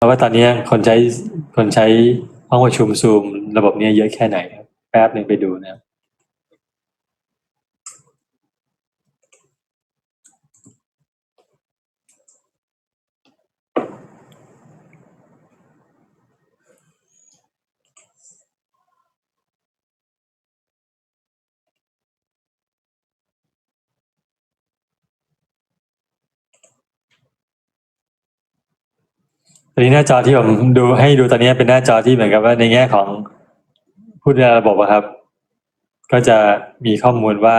เพราะว่าตอนนี้คนใช้คนใช้ห้องประชุมซูมระบบเนี้เยอะแค่ไหนครับแป๊บหนึ่งไปดูนะครับ อนนี้หน้าจอที่ผมดูให้ดูตอนนี้เป็นหน้าจอที่เหมือนกับว่าในแง่ของผู้ดูแลระบบอะครับ ก็จะมีข้อมูลว่า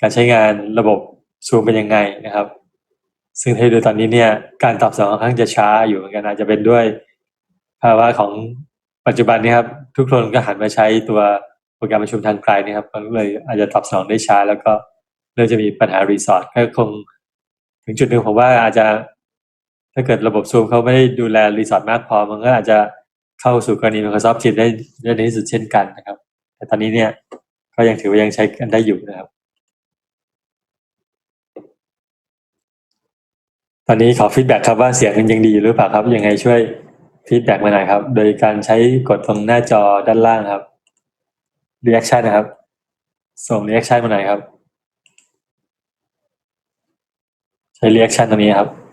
การใช้งานระบบซูมเป็นยังไงนะครับ ซึ่งให้ดูตอนนี้เนี่ยการตอบสนองค่อนข้างจะช้าอยู่เหมือนกันอาจจะเป็นด้วยภาวะของปัจจุบันนี้ครับทุกคนก็หันมาใช้ตัวโปรแกรมประชุมทางไกลนะครับก็เลยอาจจะตอบสนองได้ช้า แล้วก็เริ่มจะมีปัญหารีสอร์ทก็คง ถึงจุดหนึ่งผมว่าอาจจะ ถ้าเกิดระบบซูมเขาไม่ได้ดูแลรีสอร์ทมากพอ มันก็อาจจะเข้าสู่กรณี Microsoft Teams ได้ได้ในที่สุดเช่นกันนะครับ แต่ตอนนี้เนี่ยก็ยังถือว่ายังใช้กันได้อยู่นะครับ ตอนนี้ขอฟีดแบ็กครับว่าเสียงมันยังดีอยู่หรือเปล่าครับ ยังไงช่วยฟีดแบ็กมาหน่อยครับ โดยการใช้กดตรงหน้าจอด้านล่างครับ reaction นะครับ ส่ง reaction มาหน่อยครับ ใช้ reaction ตรงนี้ครับ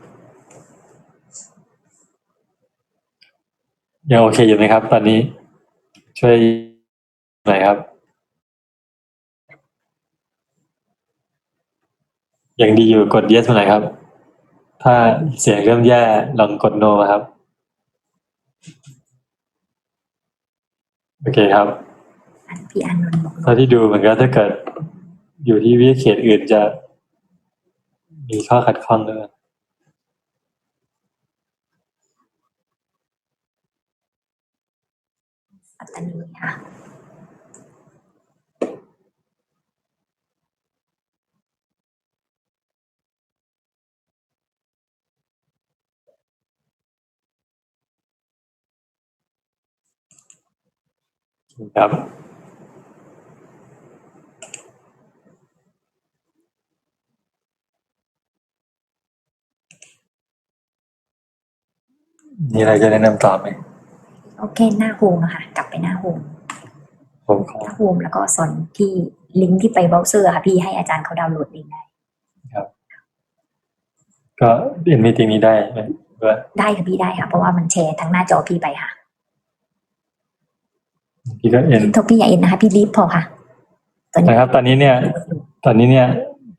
ยังโอเคอยู่ไหมครับ ตอนนี้ ช่วยหน่อยครับ ยังดีอยู่กด yes มาหน่อยครับ ถ้าเสียงเริ่มแย่ลองกด no ครับ โอเคครับอันพี่อานนท์บอกเท่าที่ดูเหมือนกันถ้าเกิด อยู่ที่วิทยาเขตอื่นจะมีข้อขัดข้องด้วย ปัตตานีค่ะครับมีอะไรจะแนะนำต่อไหม โอเคหน้าโฮมอะค่ะ กลับไปหน้าโฮมผมขอหน้าโฮมแล้วก็สอนที่ลิงก์ที่ไปเบราว์เซอร์ค่ะพี่ให้อาจารย์เขาดาวน์โหลดเองได้ก็เรียนมีติงนี้ได้ไหมว่าได้ค่ะพี่ได้ค่ะ เพราะว่ามันแชร์ทั้งหน้าจอพี่ไปค่ะพี่ก็เอ็นทบพี่อย่าเอ็นนะคะ พี่รีบพอค่ะตอนนี้นะครับ ตอนนี้เนี่ย ตอนนี้เนี่ย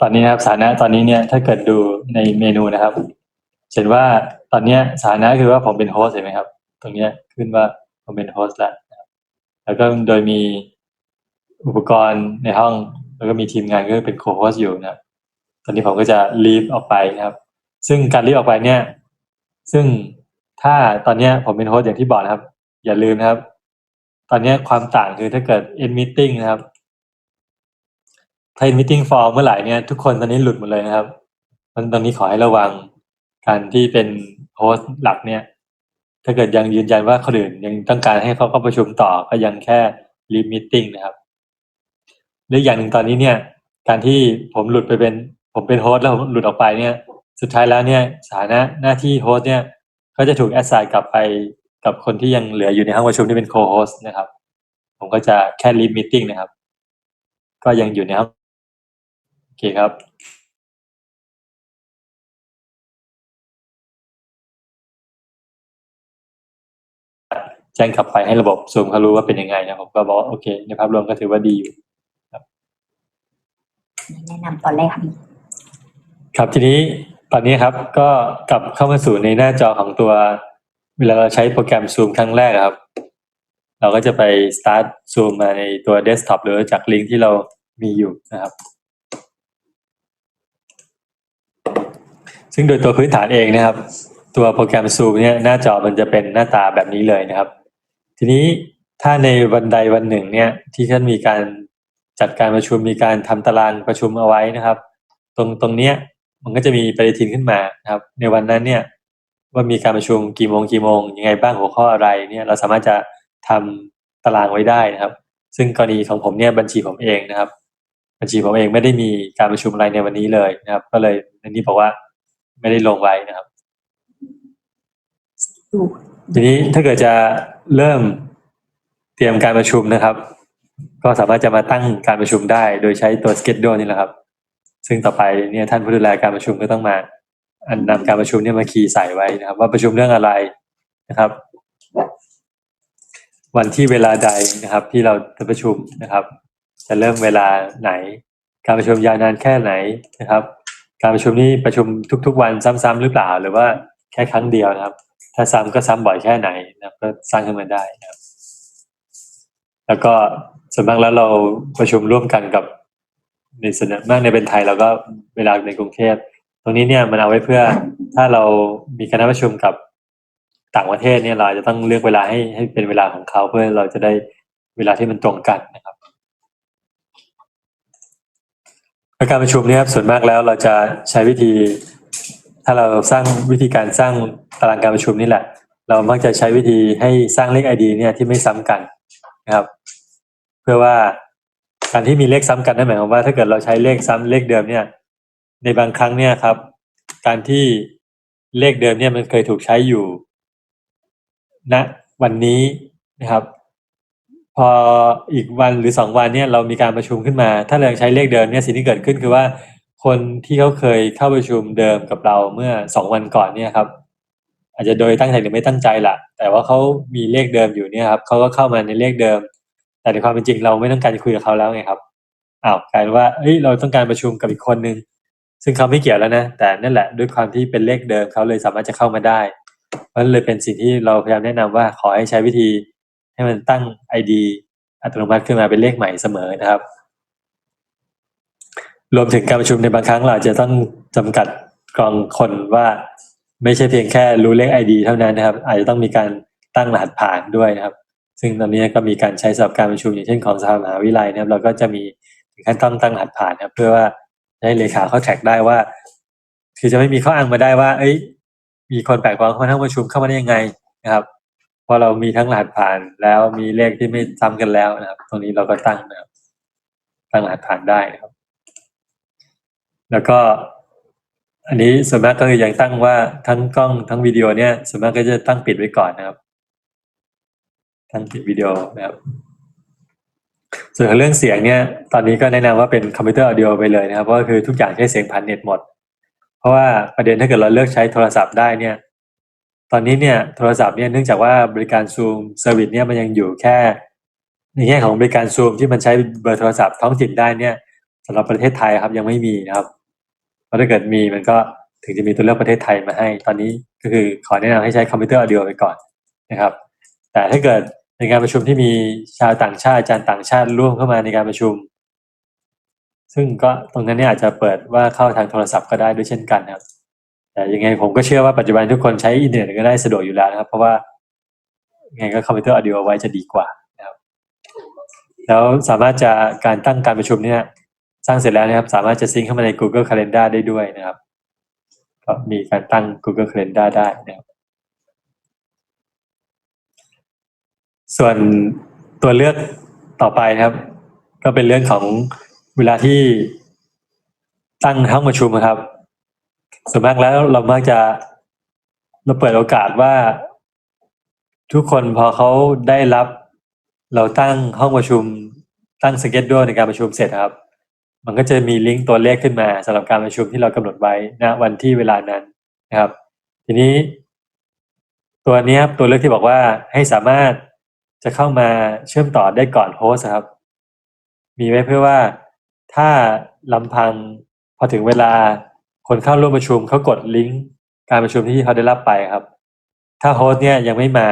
ตอนนี้นะครับสถานะตอนนี้เนี่ย ถ้าเกิดดูในเมนูนะครับเห็นว่าตอนเนี้ยสถานะคือว่าผมเป็นโฮสต์เห็นไหมครับ ตรงนี้ขึ้นว่าผมเป็นโฮสต์แล้วแล้วก็โดยมีอุปกรณ์ในห้อง แล้วก็มีทีมงานก็เป็นโคโฮสต์อยู่นะครับตอนนี้ผมก็จะลีฟออกไปนะครับ ซึ่งการลีฟออกไปเนี่ย ซึ่งถ้าตอนนี้ผมเป็นโฮสต์อย่างที่บอกนะครับ อย่าลืมนะครับ ตอนนี้ความต่างคือถ้าเกิด end meeting นะครับถ้า end meeting form เมื่อไหร่เนี่ยทุกคนตอนนี้หลุดหมดเลยนะครับมันตอนนี้ขอให้ระวังการที่เป็นโฮสต์หลักเนี่ย ถ้าเกิดยังยืนยันว่าคนอื่นยังต้องการให้เขาเข้าประชุมต่อก็ยังแค่ leave meeting นะครับหรืออย่างหนึ่งตอนนี้เนี่ย การที่ผมหลุดไปเป็น ผมเป็นโฮสต์แล้วผมหลุดออกไปเนี่ย สุดท้ายแล้วเนี่ยสถานะหน้าที่โฮสต์เนี่ยก็จะถูกแอสไซน์กลับไปกับคนที่ยังเหลืออยู่ในห้องประชุมที่เป็นโคโฮสต์นะครับ ผมก็จะแค่ leave meeting นะครับ ก็ยังอยู่ในห้องโอเคครับ แจ้งกลับไปให้ระบบซูมเขารู้ว่าเป็นยังไงนะผมก็บอกว่าโอเค ในภาพรวมก็ถือว่าดีอยู่แนะนำตอนแรกค่ะพี่ครับทีนี้ตอนนี้ครับก็กลับเข้ามาสู่ในหน้าจอของตัว เวลาเราใช้โปรแกรมซูมครั้งแรกอะครับ เราก็จะไป start zoom มาในตัวเดสก์ท็อปหรือจากลิงก์ที่เรามีอยู่นะครับ ซึ่งโดยตัวพื้นฐานเองนะครับ ตัวโปรแกรมซูมเนี่ยหน้าจอมันจะเป็นหน้าตาแบบนี้เลยนะครับ ทีนี้ถ้าในวันใดวันหนึ่งเนี่ยที่ท่านมีการจัดการประชุมมีการทำตารางประชุมเอาไว้นะครับ ตรงตรงเนี้ยมันก็จะมีปฏิทินขึ้นมานะครับ ในวันนั้นเนี่ยว่ามีการประชุมกี่โมงกี่โมงยังไงบ้างหัวข้ออะไรเนี่ยเราสามารถจะทำตารางไว้ได้นะครับ ซึ่งกรณีของผมเนี่ยบัญชีผมเองนะครับ บัญชีผมเองไม่ได้มีการประชุมอะไรในวันนี้เลยนะครับ ก็เลยในนี้บอกว่าไม่ได้ลงไว้นะครับ ดูทีนี้ถ้าเกิดจะเริ่มเตรียมการประชุมนะครับ ก็สามารถจะมาตั้งการประชุมได้ โดยใช้ตัว schedule นี่แหละครับ ซึ่งต่อไปเนี่ยท่านผู้ดูแลการประชุมก็ต้องมาอันนำการประชุมเนี่ยมาคีย์ใส่ไว้นะครับ ว่าประชุมเรื่องอะไรนะครับ วันที่เวลาใดนะครับ ที่เราจะประชุมนะครับ จะเริ่มเวลาไหน การประชุมยาวนานแค่ไหนนะครับ การประชุมนี้ประชุมทุก ๆ วันซ้ำๆหรือเปล่า หรือว่าแค่ครั้งเดียวนะครับ ถ้าซ้ำก็ซ้ำบ่อยแค่ไหนนะก็สร้างขึ้นมาได้นะครับ แล้วก็ส่วนมากแล้วเราประชุมร่วมกันกับในส่วนมากในเป็นไทยเราก็เวลาในกรุงเทพตรงนี้เนี่ยมันเอาไว้เพื่อถ้าเรามีคณะประชุมกับต่างประเทศเนี่ยเราจะต้องเลือกเวลาให้ให้เป็นเวลาของเขาเพื่อเราจะได้เวลาที่มันตรงกันนะครับการประชุมเนี่ยครับส่วนมากแล้วเราจะใช้วิธี ถ้าเราสร้างวิธีการสร้างตารางการประชุมนี่แหละ เรามักจะใช้วิธีให้สร้างเลข ID เนี่ยที่ไม่ซ้ำกันนะครับ เพื่อว่าการที่มีเลขซ้ำกันนั่นหมายความว่าถ้าเกิดเราใช้เลขซ้ำเลขเดิมเนี่ย ในบางครั้งเนี่ยครับ การที่เลขเดิมเนี่ยมันเคยถูกใช้อยู่ณวันนี้นะครับ พออีกวันหรือสองวันเนี่ยเรามีการประชุมขึ้นมา ถ้าเรายังใช้เลขเดิมเนี่ยสิ่งที่เกิดขึ้นคือว่า คนที่เขาเคยเข้าประชุมเดิมกับเราเมื่อสองวันก่อนเนี่ยครับ อาจจะโดยตั้งใจหรือไม่ตั้งใจล่ะแต่ว่าเขามีเลขเดิมอยู่เนี่ยครับเขาก็เข้ามาในเลขเดิม แต่ในความเป็นจริงเราไม่ต้องการจะคุยกับเขาแล้วไงครับอ้าวกลายเป็นว่าเอ้ยเราต้องการประชุมกับอีกคนนึงซึ่งเขาไม่เกี่ยวแล้วนะ แต่นั่นแหละด้วยความที่เป็นเลขเดิมเขาเลยสามารถจะเข้ามาได้เพราะนั่นเลยเป็นสิ่งที่เราพยายามแนะนำว่าขอให้ใช้วิธีให้มันตั้ง ID อัตโนมัติขึ้นมาเป็นเลขใหม่เสมอนะครับ รวมถึงการประชุมในบางครั้งเราจะต้องจำกัดกรองคนว่าไม่ใช่เพียงแค่รู้เลข ID เท่านั้นนะครับ อาจจะต้องมีการตั้งรหัสผ่านด้วยนะครับ ซึ่งตอนนี้ก็มีการใช้สำหรับการประชุมอย่างเช่นของสภามหาวิทยาลัยนะครับ เราก็จะมีขั้นต้องตั้งรหัสผ่านนะครับ เพื่อว่าให้เลขาเขาแท็กได้ว่า คือจะไม่มีข้ออ้างมาได้ว่า เอ้ย มีคนแปลกปลอมเข้ามาทั้งประชุมเข้ามาได้ยังไงนะครับเพราะเรามีทั้งรหัสผ่านแล้วมีเลขที่ไม่ซ้ำกันแล้วนะครับ ตรงนี้เราก็ตั้งนะครับ ตั้งรหัสผ่านได้นะครับ แล้วก็อันนี้ส่วนมากก็คือยังตั้งว่าทั้งกล้องทั้งวิดีโอเนี่ยส่วนมากก็จะตั้งปิดไว้ก่อนนะครับ ตั้งปิดวิดีโอนะครับ ส่วนเรื่องเสียงเนี่ย ตอนนี้ก็แนะนำว่าเป็นคอมพิวเตอร์ออดิโอไปเลยนะครับเพราะคือทุกอย่างใช้เสียงผ่านเน็ตหมด เพราะว่าประเด็นถ้าเกิดเราเลือกใช้โทรศัพท์ได้เนี่ย ตอนนี้เนี่ยโทรศัพท์เนี่ยเนื่องจากว่าบริการซูมเซอร์วิสเนี่ยมันยังอยู่แค่ ในแง่ของบริการซูมที่มันใช้เบอร์โทรศัพท์ท้องถิ่นได้เนี่ยสำหรับประเทศไทยครับยังไม่มีนะครับ ราะถ้าเกิดมีมันก็ถึงจะมีตัวเลือกประเทศไทยมาให้ ตอนนี้ก็คือขอแนะนำให้ใช้คอมพิวเตอร์ออดิโอไปก่อนนะครับ แต่ถ้าเกิดในการประชุมที่มีชาวต่างชาติอาจารย์ต่างชาติร่วมเข้ามาในการประชุม ซึ่งก็ตรงนั้นเนี่ยอาจจะเปิดว่าเข้าทางโทรศัพท์ก็ได้ด้วยเช่นกันครับ แต่ยังไงผมก็เชื่อว่าปัจจุบันทุกคนใช้อินเทอร์เน็ตก็ได้สะดวกอยู่แล้วนะครับ เพราะว่ายังไงก็คอมพิวเตอร์ออดิโอไว้จะดีกว่านะครับ แล้วสามารถจะการตั้งการประชุมเนี่ย สร้างเสร็จแล้วนะครับ สามารถจะซิงเข้ามาใน Google Calendar ได้ด้วยนะครับ ก็มีการตั้ง Google Calendar ได้นะครับส่วนตัวเลือกต่อไปนะครับ ก็เป็นเรื่องของเวลาที่ตั้งห้องประชุมครับส่วนมากแล้วเรามักจะเราเปิดโอกาสว่า ทุกคนพอเขาได้รับ เราตั้งห้องประชุมตั้งสเก็ตด้วยในการประชุมเสร็จครับ มันก็จะมีลิงก์ตัวเลขขึ้นมาสำหรับการประชุมที่เรากำหนดไว้ณวันที่เวลานั้นนะครับ ทีนี้ ตัวนี้ครับตัวเลือกที่บอกว่าให้สามารถจะเข้ามาเชื่อมต่อได้ก่อนโฮสครับ มีไว้เพื่อว่าถ้าลำพังพอถึงเวลาคนเข้าร่วมประชุมเขากดลิงก์การประชุมที่เขาได้รับไปครับ ถ้าโฮสเนี่ยยังไม่มา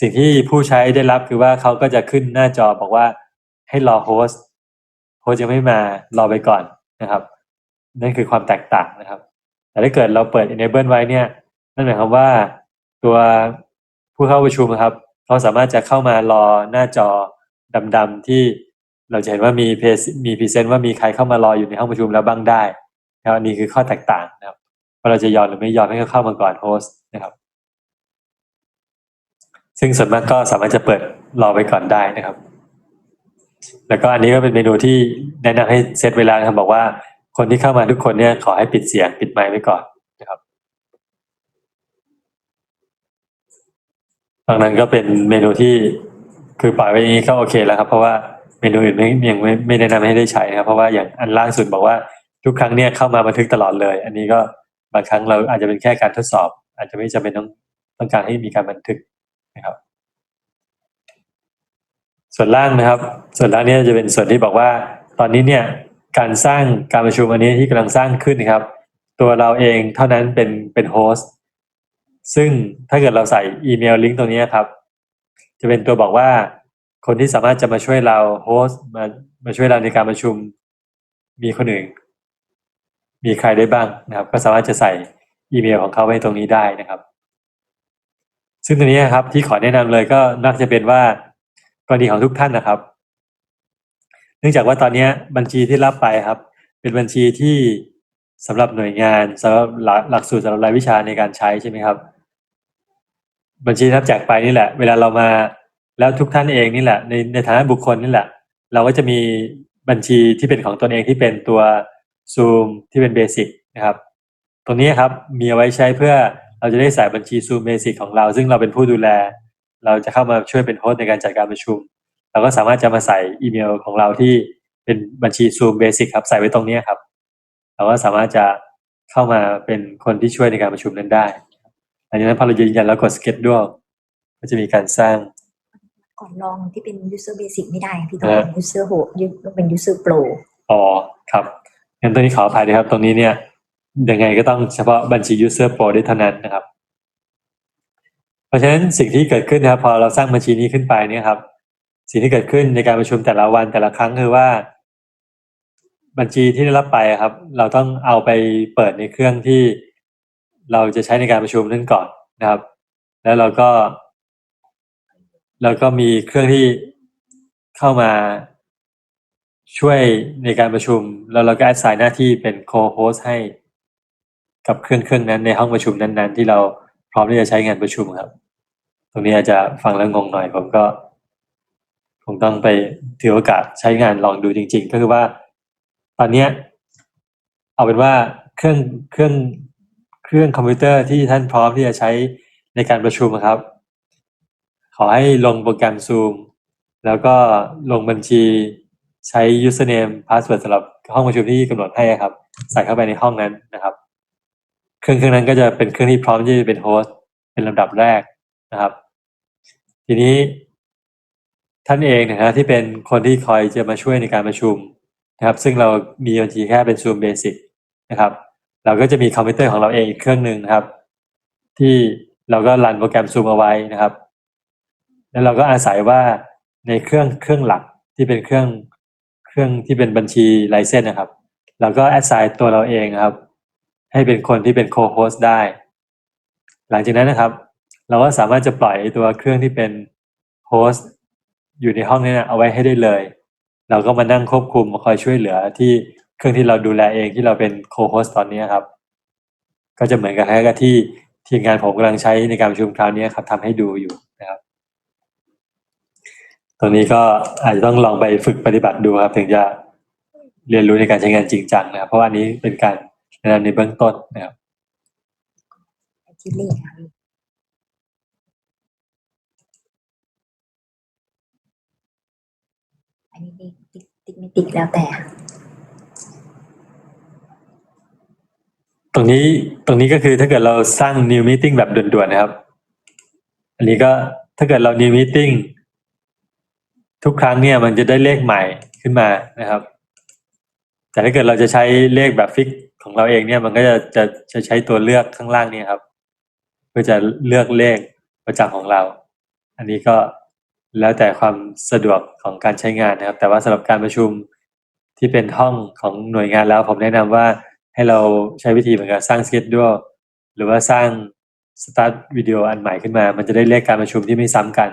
สิ่งที่ผู้ใช้ได้รับคือว่าเขาก็จะขึ้นหน้าจอบอกว่าให้รอโฮส ต์โฮสต์ยังไม่มารอไปก่อนนะครับ นั่นคือความแตกต่างนะครับ แต่ถ้าเกิดเราเปิด enable ไว้เนี่ยนั่นหมายความว่าตัวผู้เข้าประชุมครับเขาสามารถจะเข้ามารอหน้าจอดำๆที่เราจะเห็นว่ามีเพมีพรีเซนต์ว่ามีใครเข้ามารออยู่ในห้องประชุมแล้วบ้างได้นะครับอันนี้คือข้อแตกต่างนะครับว่าเราจะยอมหรือไม่ยอมให้เขาเข้ามาก่อนโฮสต์นะครับ ซึ่งส่วนมากก็สามารถจะเปิดรอไปก่อนได้นะครับ แล้วก็อันนี้ก็เป็นเมนูที่แนะนำให้เซตเวลานะครับบอกว่าคนที่เข้ามาทุกคนเนี่ยขอให้ปิดเสียงปิดไมค์ไว้ก่อนนะครับดังนั้นก็เป็นเมนูที่คือปล่อยไว้อย่างนี้ก็โอเคแล้วครับ เพราะว่าเมนูอื่นไม่ยังไม่ไม่แนะนำให้ได้ใช้นะครับ เพราะว่าอย่างอันล่างสุดบอกว่าทุกครั้งเนี่ยเข้ามาบันทึกตลอดเลย อันนี้ก็บางครั้งเราอาจจะเป็นแค่การทดสอบ อาจจะไม่จำเป็นต้องต้องการให้มีการบันทึกนะครับ ส่วนล่างนะครับ ส่วนล่างนี่ยจะเป็นส่วนที่บอกว่า ตอนนี้เนี่ยการสร้างการประชุมอันนี้ที่กำลังสร้างขึ้นนะครับ ตัวเราเองเท่านั้นเป็นเป็นโฮสต์ซึ่งถ้าเกิดเราใส่อีเมลลิงก์ตรงนี้ครับ จะเป็นตัวบอกว่าคนที่สามารถจะมาช่วยเราโฮสต์มามาช่วยเราในการประชุมมีคนอื่น มีใครได้บ้างนะครับ ก็สามารถจะใส่อีเมลของเขาไว้ตรงนี้ได้นะครับ ซึ่งตรงนี้ครับที่ขอแนะนำเลยก็น่าจะเป็นว่า กรณีของทุกท่านนะครับ เนื่องจากว่าตอนนี้บัญชีที่รับไปครับ เป็นบัญชีที่สำหรับหน่วยงานสำหรับหลักหลักสูตรสำหรับรายวิชาในการใช้ใช่ไหมครับ บัญชีรับแจกไปนี่แหละ เวลาเรามาแล้วทุกท่านเองนี่แหละในในฐานะบุคคลนี่แหละ เราก็จะมีบัญชีที่เป็นของตนเองที่เป็นตัว Zoom ที่เป็นเบสิกนะครับ ตรงนี้ครับมีเอาไว้ใช้เพื่อเราจะได้ใส่บัญชี Zoom Basic ของเรา ซึ่งเราเป็นผู้ดูแล เราจะเข้ามาช่วยเป็นโฮสต์ในการจัดการประชุม เราก็สามารถจะมาใส่อีเมลของเราที่เป็นบัญชี Zoom Basic ครับ ใส่ไว้ตรงนี้ครับ เราก็สามารถจะเข้ามาเป็นคนที่ช่วยในการประชุมนั้นได้หลังจากนั้นพอเรายืนยันแล้วกด schedule ก็จะมีการสร้างก่อนลองที่เป็น user basic ไม่ได้พี่ต้องเออเป็น user โหต้องเป็น user pro อ๋อครับงั้นตรงนี้ขออภัยนะครับ ตรงนี้เนี่ยยังไงก็ต้องเฉพาะบัญชี user pro ได้เท่านั้นนะครับ เพราะฉะนั้นสิ่งที่เกิดขึ้นนะครับพอเราสร้างบัญชีนี้ขึ้นไปเนี่ยครับ สิ่งที่เกิดขึ้นในการประชุมแต่ละวันแต่ละครั้งคือว่า บัญชีที่ได้รับไปครับ เราต้องเอาไปเปิดในเครื่องที่เราจะใช้ในการประชุมนั่นก่อนนะครับ แล้วเราก็แล้วก็มีเครื่องที่เข้ามาช่วยในการประชุม แล้วเราก็แอดไซน์หน้าที่เป็นโคโฮสให้กับเครื่องเครื่องนั้นในห้องประชุมนั้น ๆ ที่เรา พร้อมที่จะใช้งานประชุมครับ ตรงนี้อาจจะฟังแล้วงงหน่อย ผมก็คงต้องไปถือโอกาสใช้งานลองดูจริง ๆ ก็คือว่า ตอนเนี้ยเอาเป็นว่าเครื่องเครื่องเครื่องคอมพิวเตอร์ที่ท่านพร้อมที่จะใช้ในการประชุมครับ ขอให้ลงโปรแกรม Zoom แล้วก็ลงบัญชีใช้ username password สำหรับห้องประชุมที่กำหนดให้ครับ ใส่เข้าไปในห้องนั้นนะครับ รื่องเครื่องนั้นก็จะเป็นเครื่องที่พร้อมที่จะเป็นโฮสต์เป็นลำดับแรกนะครับ ทีนี้ท่านเองนะครับที่เป็นคนที่คอยจะมาช่วยในการประชุมนะครับ ซึ่งเรามีบัญชีแค่เป็น Zoom Basic นะครับ เราก็จะมีคอมพิวเตอร์ของเราเองอีกเครื่องหนึ่งนะครับ ที่เราก็รันโปรแกรม Zoom เอาไว้นะครับ แล้วเราก็อาศัยว่าในเครื่องเครื่องหลักที่เป็นเครื่องเครื่องที่เป็นบัญชีไลเซนนะครับ เราก็แอดไซน์ตัวเราเองครับ ให้เป็นคนที่เป็นโคโฮสได้ หลังจากนั้นนะครับ เราก็สามารถจะปล่อยตัวเครื่องที่เป็นโฮสอยู่ในห้องนี้นะเอาไว้ให้ได้เลย เราก็มานั่งควบคุมมาคอยช่วยเหลือที่เครื่องที่เราดูแลเองที่เราเป็นโคโฮสตอนนี้ครับ ก็จะเหมือนกับแค่กับที่ทีมงานผมกำลังใช้ในการประชุมคราวนี้ครับทำให้ดูอยู่นะครับตรงนี้ก็อาจจะต้องลองไปฝึกปฏิบัติดูครับ ถึงจะเรียนรู้ในการใช้งานจริงจังนะครับเพราะว่านี้เป็นการ นะนำในเบื้องต้นนะครับที่เลขค่ะพี่อันนี้เลขติ๊กติ๊กไม่ติ๊กแล้วแต่ ตรงนี้ตรงนี้ก็คือถ้าเกิดเราสร้าง new meeting แบบด่วนๆนะครับ อันนี้ก็ถ้าเกิดเรา new meeting ทุกครั้งเนี่ยมันจะได้เลขใหม่ขึ้นมานะครับ แต่ถ้าเกิดเราจะใช้เลขแบบฟิก ของเราเองเนี่ยมันก็จะจะจะใช้ตัวเลือกข้างล่างนี่ครับ เพื่อจะเลือกเลขประจำของเรา อันนี้ก็แล้วแต่ความสะดวกของการใช้งานนะครับ แต่ว่าสำหรับการประชุมที่เป็นห้องของหน่วยงานแล้วผมแนะนำว่าให้เราใช้วิธีเหมือนกับสร้างสเก็ตด้วยหรือว่าสร้างสตาร์ทวิดีโออันใหม่ขึ้นมา มันจะได้เลขการประชุมที่ไม่ซ้ำกัน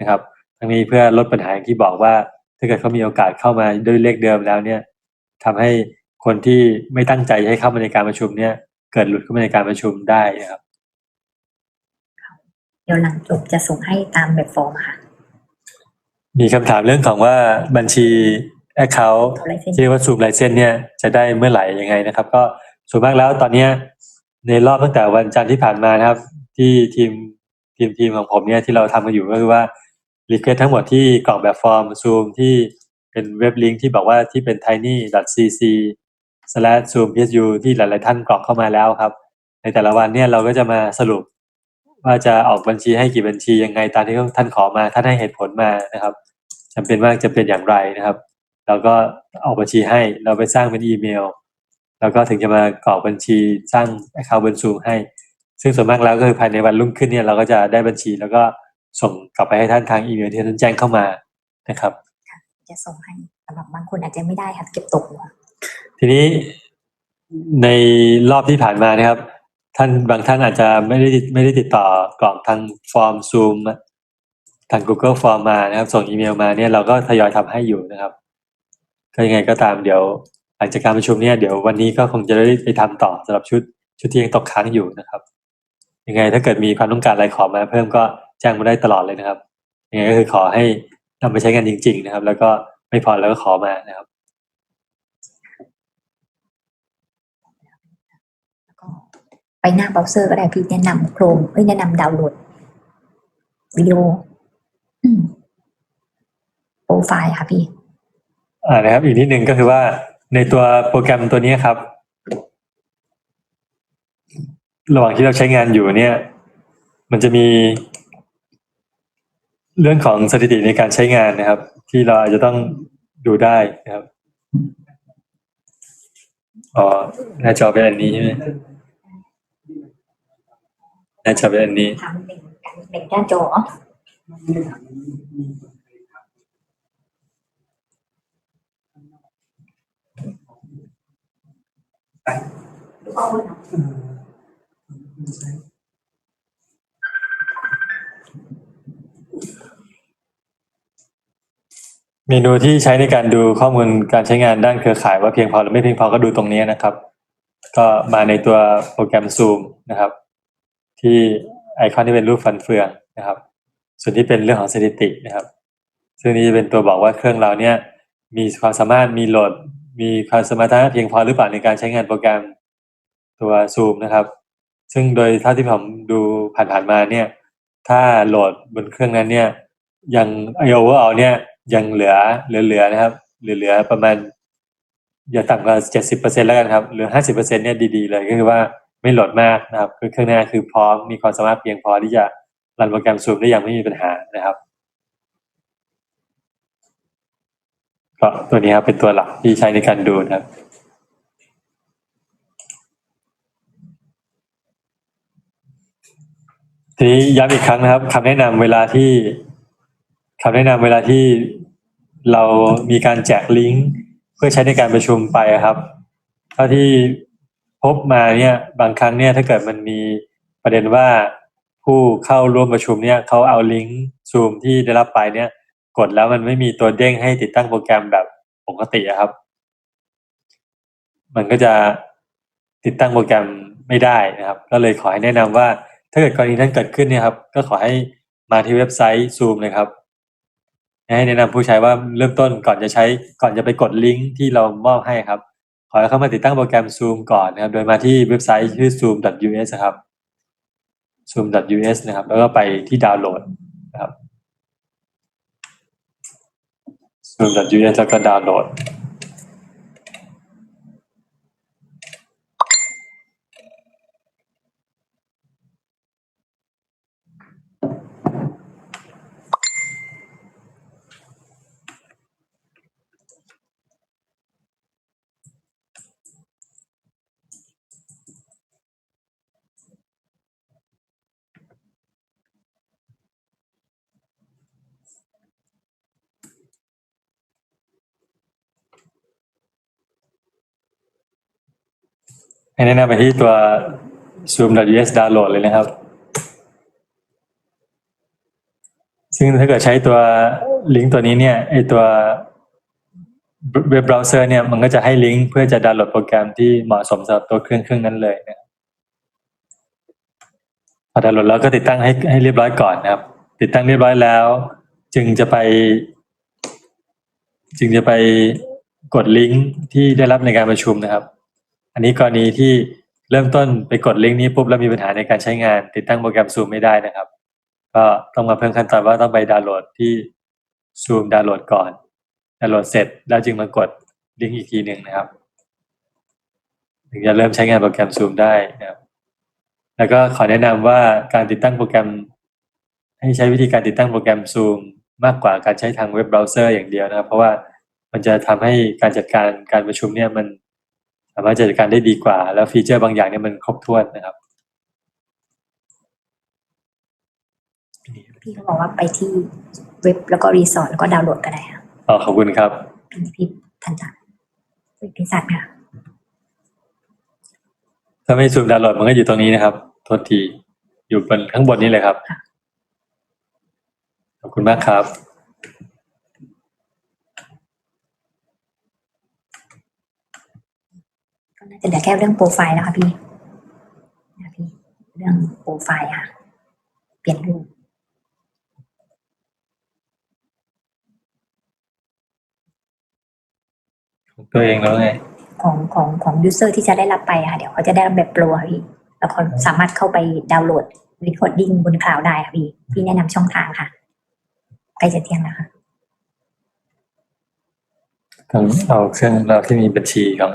นะครับ ทั้งนี้เพื่อลดปัญหาที่บอกว่า ถ้าเกิดเขามีโอกาสเข้ามาด้วยเลขเดิมแล้วเนี่ยทำให้ คนที่ไม่ตั้งใจให้เข้ามาในการประชุมเนี่ย เกิดหลุดเข้ามาในการประชุมได้นะครับ เดี๋ยวหลังจบจะส่งให้ตามแบบฟอร์มอะค่ะ มีคำถามเรื่องของว่าบัญชี Account เอาลายเส้นที่เรียกว่าซูมไลเซนเนี่ยจะได้เมื่อไหร่ยังไงนะครับ ก็ส่วนมากแล้วตอนเนี้ยในรอบตั้งแต่วันจันทร์ที่ผ่านมานะครับ ที่ทีมทีทีมทีมของผมเนี่ยที่เราทำกันอยู่ก็คือว่า request ทั้งหมดที่กรอกแบบฟอร์ม Zoom ที่เป็นเว็บลิงก์ที่บอกว่าที่เป็น tiny.cc slash zoom psu ที่หลาย ๆ ท่านกรอกเข้ามาแล้วครับ ในแต่ละวันเนี่ยเราก็จะมาสรุป ว่าจะออกบัญชีให้กี่บัญชียังไงตามที่ท่านขอมาท่านให้เหตุผลมานะครับจำเป็นว่าจะเป็นอย่างไรนะครับเราก็ออกบัญชีให้เราไปสร้างเป็นอีเมล แล้วก็ถึงจะมากรอกบัญชีสร้าง account บนซูมให้ ซึ่งส่วนมากแล้วก็คือภายในวันรุ่งขึ้นเนี่ยเราก็จะได้บัญชีแล้วก็ส่งกลับไปให้ท่านทางอีเมลที่ท่านแจ้งเข้ามานะครับจะส่งให้สำหรับบางคนอาจจะไม่ได้ค่ะเก็บตกหัว ทีนี้ในรอบที่ผ่านมานะครับ ท่านบางท่านอาจจะไม่ได้ไม่ได้ติดต่อกรอกทางฟอร์มซูมทาง Google Form มานะครับ ส่งอีเมลมาเนี่ยเราก็ทยอยทำให้อยู่นะครับก็ยังไงก็ตามเดี๋ยวหลังจากการประชุมเนี่ยเดี๋ยววันนี้ก็คงจะได้ไปทำต่อสำหรับชุดชุดที่ยังตกค้างอยู่นะครับ ยังไงถ้าเกิดมีความต้องการอะไรขอมา เพิ่มก็แจ้งมาได้ตลอดเลยนะครับยังไงก็คือขอให้นำไปใช้งานจริง ๆ นะครับ แล้วก็ไม่พอแล้วก็ขอมานะครับ แล้วก็ ไปหน้าเบราว์เซอร์ก็ได้พี่แนะนำโครมเอ้ยแนะนำดาวน์โหลดวิดีโอโปรไฟล์ค่ะพี่ อ่านะครับ อีกนิดนึงก็คือว่าในตัวโปรแกรมตัวนี้ครับ ระหว่างที่เราใช้งานอยู่เนี่ย มันจะมีเรื่องของสถิติในการใช้งานนะครับ ที่เราอาจจะต้องดูได้นะครับอ๋อหน้าจอเป็นอันนี้ใช่ไหม น้าจอเป็นอันนี้ทำหนึ่งหนึ่งด้านจอดูเอาไว้หน่อยเมนูที่ใช้ในการดูข้อมูลการใช้งานด้านเครือข่ายว่าเพียงพอหรือไม่เพียงพอก็ดูตรงนี้นะครับ ก็มาในตัวโปรแกรม Zoom นะครับ ที่ไอคอนที่เป็นรูปฟันเฟืองนะครับ ส่วนที่เป็นเรื่องของสถิตินะครับ ซึ่งนี้จะเป็นตัวบอกว่าเครื่องเราเนี่ยมีความสามารถมีโหลด มีความสมรรถนะเพียงพอหรือเปล่าในการใช้งานโปรแกรมตัว Zoom นะครับ ซึ่งโดยเท่าที่ผมดูผ่านๆมาเนี่ย ถ้าโหลดบนเครื่องนั้นเนี่ย ยังไอโอเวอร์เอาเนี่ยยังเหลือเหลือเหลือนะครับเหลือเหลือประมาณอย่าต่ำกว่าเจ็ดสิบเปอร์เซ็นแล้วกันครับเหลือห้าสิบเปอร์เซ็นเนี่ยดีๆเลยก็คือว่า ไม่โหลดมากนะครับคือเครื่องหน้าคือพร้อมมีความสามารถเพียงพอที่จะรันโปรแกรมซูมได้อย่างไม่มีปัญหานะครับก็ตัวนี้ครับเป็นตัวหลักที่ใช้ในการดูนะครับทีนี้ย้ำอีกครั้งนะครับคำแนะนำเวลาที่คำแนะนำเวลาที่เรามีการแจกลิงก์เพื่อใช้ในการประชุมไปอะครับ เท่าที่ พบมาเนี่ยบางครั้งเนี่ยถ้าเกิดมันมีประเด็นว่าผู้เข้าร่วมประชุมเนี่ยเขาเอาลิงก์ซูมที่ได้รับไปเนี่ย กดแล้วมันไม่มีตัวเด้งให้ติดตั้งโปรแกรมแบบปกติครับ มันก็จะติดตั้งโปรแกรมไม่ได้นะครับ ก็เลยขอให้แนะนำว่า ถ้าเกิดกรณีนั้นเกิดขึ้นเนี่ยครับ ก็ขอให้มาที่เว็บไซต์ Zoom เลยครับให้แนะนำผู้ใช้ว่าเริ่มต้นก่อนจะใช้ก่อนจะไปกดลิงก์ที่เรามอบให้ครับ ขอให้เข้ามาติดตั้งโปรแกรม Zoom ก่อนนะครับ โดยมาที่เว็บไซต์ชื่อ zoom.us ครับ zoom.us นะครับ แล้วก็ไปที่ดาวน์โหลดนะครับ zoom.us แล้วก็ดาวน์โหลด ให้แนะนำไปที่ตัว zoom.us ดาวน์โหลดเลยนะครับ ซึ่งถ้าเกิดใช้ตัวลิงก์ตัวนี้เนี่ยไอตัวเว็บเบราว์เซอร์เนี่ยมันก็จะให้ลิงก์เพื่อจะดาวน์โหลดโปรแกรมที่เหมาะสมสำหรับตัวเครื่องเครื่องนั้นเลยนะพอดาวน์โหลดแล้วก็ติดตั้งให้ให้เรียบร้อยก่อนนะครับ ติดตั้งเรียบร้อยแล้ว จึงจะไป จึงจะไปกดลิงก์ที่ได้รับในการประชุมนะครับ อันนี้กรณีที่เริ่มต้นไปกดลิงก์นี้ปุ๊บแล้วมีปัญหาในการใช้งาน ติดตั้งโปรแกรมซูมไม่ได้นะครับ ก็ต้องมาเพิ่มขั้นตอนว่าต้องไปดาวน์โหลดที่ซูมดาวน์โหลดก่อนดาวน์โหลดเสร็จแล้วจึงมากดลิงก์อีกทีหนึ่งนะครับ ถึงจะเริ่มใช้งานโปรแกรมซูมได้นะครับ แล้วก็ขอแนะนำว่าการติดตั้งโปรแกรม ให้ใช้วิธีการติดตั้งโปรแกรมซูมมากกว่าการใช้ทางเว็บเบราว์เซอร์อย่างเดียวนะครับ เพราะว่ามันจะทำให้การจัดการการประชุมเนี่ยมัน สามารถจัดการได้ดีกว่า แล้วฟีเจอร์บางอย่างเนี่ยมันครบถ้วนนะครับพี่เขาบอกว่าไปที่เว็บแล้วก็รีสอร์ทแล้วก็ดาวน์โหลดก็ได้ค่ะอ๋อขอบคุณครับพี่พี่ทันจัดพี่สัตว์ค่ะ ถ้าไม่ซูมดาวน์โหลดมันก็อยู่ตรงนี้นะครับโทษทีอยู่บนข้างบนนี้เลยครับ ขอบคุณมากครับ ก็น่า จะเหลือแค่เรื่องโปรไฟล์แล้วค่ะพี่นะพี่ เรื่องโปรไฟล์ค่ะ เปลี่ยนรูปของตัวเองแล้วไงของของของยูเซอร์ที่จะได้รับไปค่ะ เดี๋ยวเขาจะได้รับแบบโปรค่ะพี่ แล้วเขาสามารถเข้าไปดาวน์โหลดรีคอร์ดิ้งบนคลาวด์ได้ค่ะพี่ พี่แนะนำช่องทางค่ะใกล้จะเที่ยงแล้วค่ะต้องเอาเครื่องเราที่มีบัญชีของ